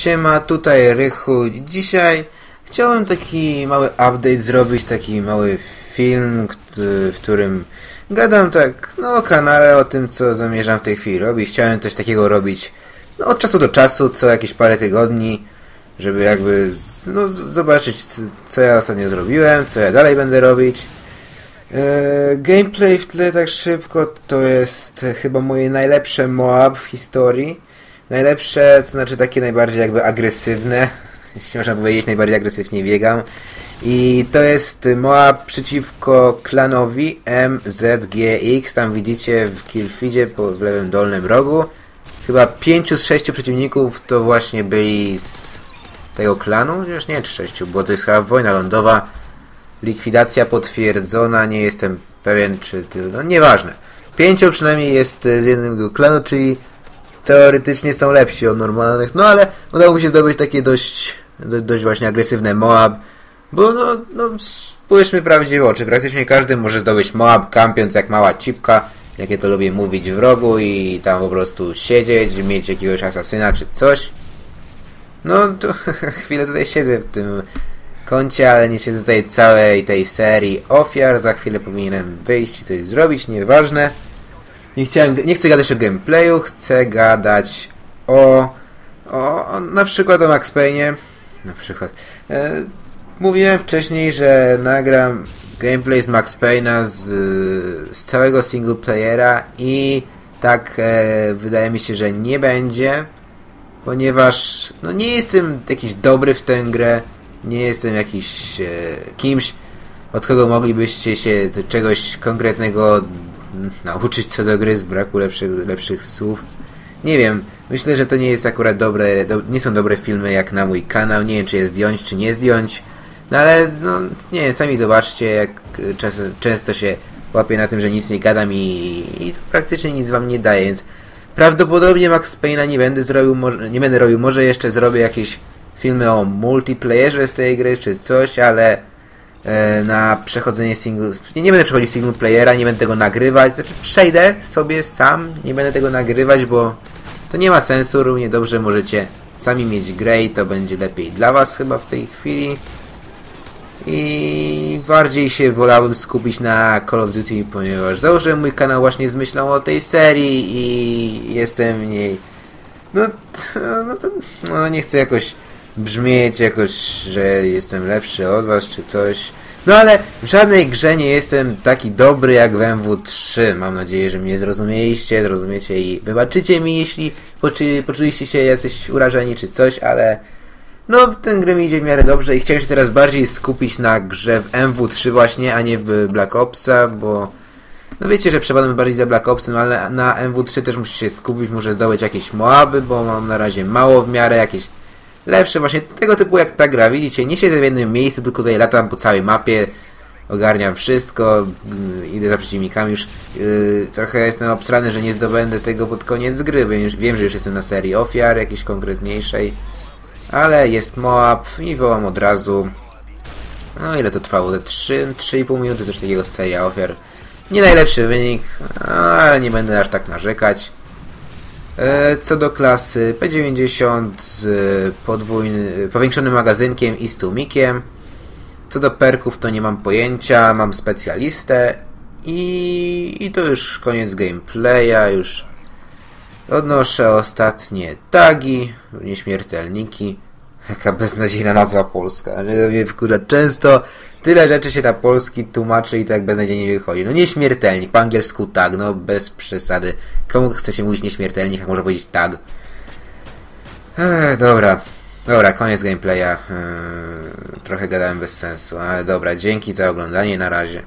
siema, tutaj Rychu. Dzisiaj chciałem taki mały update zrobić, taki mały film, w którym gadam tak, no o kanale, o tym co zamierzam w tej chwili robić. Chciałem coś takiego robić no, od czasu do czasu, co jakieś parę tygodni, żeby jakby no, zobaczyć co ja ostatnio zrobiłem, co ja dalej będę robić. Eee, gameplay w tle tak szybko to jest chyba moje najlepsze MOAB w historii. Najlepsze, to znaczy takie najbardziej jakby agresywne, jeśli można powiedzieć, najbardziej agresywnie biegam. I to jest MOAB przeciwko klanowi MZGX, tam widzicie w killfeedzie w lewym dolnym rogu. Chyba 5 z 6 przeciwników to właśnie byli z tego klanu, już nie czy 6, bo to jest chyba wojna lądowa. Likwidacja potwierdzona, nie jestem pewien czy... no nieważne. Pięciu przynajmniej jest z jednego klanu, czyli teoretycznie są lepsi od normalnych, no ale udało mi się zdobyć takie dość, dość właśnie agresywne Moab, bo no, no spójrzmy prawdziwie oczy, praktycznie każdy może zdobyć Moab kampiąc jak mała cipka, jakie to lubię mówić w rogu i tam po prostu siedzieć, mieć jakiegoś asasyna czy coś. No to chwilę tutaj siedzę w tym kącie, ale nie siedzę tutaj całej tej serii ofiar, za chwilę powinienem wyjść i coś zrobić, nieważne. Nie, chciałem, nie chcę gadać o gameplayu, chcę gadać o, o na przykład o Max Payne. Na przykład. E, mówiłem wcześniej, że nagram gameplay z Max Payne'a z, z całego single playera i tak e, wydaje mi się, że nie będzie, ponieważ no nie jestem jakiś dobry w tę grę, nie jestem jakiś e, kimś, od kogo moglibyście się czegoś konkretnego nauczyć co do gry z braku lepszych, lepszych słów. Nie wiem, myślę, że to nie jest akurat dobre, do, nie są dobre filmy jak na mój kanał, nie wiem czy je zdjąć, czy nie zdjąć. No ale, no, nie wiem, sami zobaczcie, jak czas, często się łapię na tym, że nic nie gadam i, i to praktycznie nic wam nie daje, więc prawdopodobnie Max Payne'a nie będę zrobił, nie będę robił, może jeszcze zrobię jakieś filmy o multiplayerze z tej gry, czy coś, ale E, na przechodzenie single... Nie, nie będę przechodzić single playera, nie będę tego nagrywać. Znaczy przejdę sobie sam, nie będę tego nagrywać, bo to nie ma sensu. Równie dobrze możecie sami mieć grę i to będzie lepiej dla was chyba w tej chwili. I bardziej się wolałbym skupić na Call of Duty, ponieważ założyłem mój kanał właśnie z myślą o tej serii i jestem w niej... No, no, to, no nie chcę jakoś brzmieć jakoś, że jestem lepszy od was czy coś. No ale w żadnej grze nie jestem taki dobry jak w MW3. Mam nadzieję, że mnie zrozumieliście, zrozumiecie i wybaczycie mi, jeśli poczuliście się jacyś urażeni czy coś, ale no ten grę mi idzie w miarę dobrze i chciałem się teraz bardziej skupić na grze w MW3 właśnie, a nie w Black Opsa, bo no wiecie, że przepadam bardziej za Black Opsem, ale na MW3 też muszę się skupić, muszę zdobyć jakieś Moaby, bo mam na razie mało w miarę, jakieś lepsze właśnie tego typu jak ta gra. Widzicie, nie siedzę w jednym miejscu, tylko tutaj latam po całej mapie, ogarniam wszystko, yy, idę za przeciwnikami już. Yy, trochę jestem obsrany, że nie zdobędę tego pod koniec gry. Wiem, wiem, że już jestem na serii ofiar, jakiejś konkretniejszej. Ale jest Moab i wołam od razu. No ile to trwało? 3,5 minuty coś takiego seria ofiar. Nie najlepszy wynik, ale nie będę aż tak narzekać. E, co do klasy P90 z podwójny, powiększonym magazynkiem i z. Co do perków to nie mam pojęcia, mam specjalistę i, i to już koniec gameplaya, już odnoszę ostatnie tagi, nieśmiertelniki. Jaka beznadziejna nazwa polska. Wkurza często tyle rzeczy się na polski tłumaczy i tak beznadziejnie wychodzi. No nieśmiertelnik, po angielsku tak, no bez przesady. Komu chce się mówić nieśmiertelnik, jak może powiedzieć tak? Ech, dobra, dobra, koniec gameplaya. Eee, trochę gadałem bez sensu, ale dobra, dzięki za oglądanie, na razie.